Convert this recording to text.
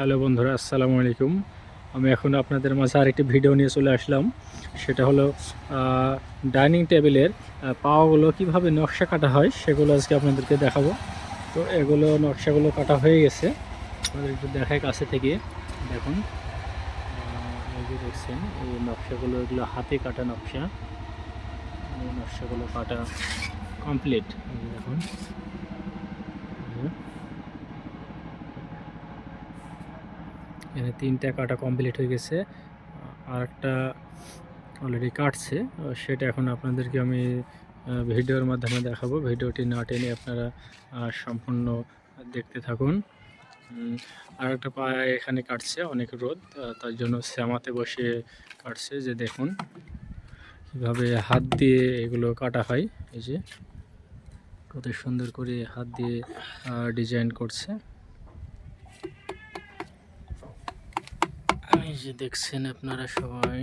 Hello বন্ধুরা, আসসালামু আলাইকুম। আমি এখন আপনাদের মাঝে আরেকটি ভিডিও নিয়ে চলে আসলাম। সেটা হলো ডাইনিং টেবিলের পাওয়াগুলো কীভাবে নকশা কাটা হয় সেগুলো আজকে আপনাদেরকে দেখাবো। তো এগুলো, নকশাগুলো কাটা হয়ে গেছে। আপনাদের একটু দেখায় কাছে থেকে। দেখুন দেখছেন, এই নকশাগুলো, এগুলো হাতে কাটা নকশা। নকশাগুলো কাটা কমপ্লিট। দেখুন এই যে। এখানে তিনটা কাটা কমপ্লিট হয়ে গেছে। আর একটা অলরেডি কাটছে। সেটা এখন আপনাদেরকে আমি ভিডিওর মাধ্যমে দেখাবো। ভিডিওটি না টেনে আপনারা সম্পূর্ণ দেখতে থাকুন। আর একটা পায়ে এখানে কাটছে অনেক রোদ তার জন্য শ্যামাতে বসে কাটছে। যে দেখুন কীভাবে হাত দিয়ে এগুলো কাটা হয়। এই যে কত সুন্দর করে হাত দিয়ে ডিজাইন করছে। এই যে দেখছেন আপনারা সবাই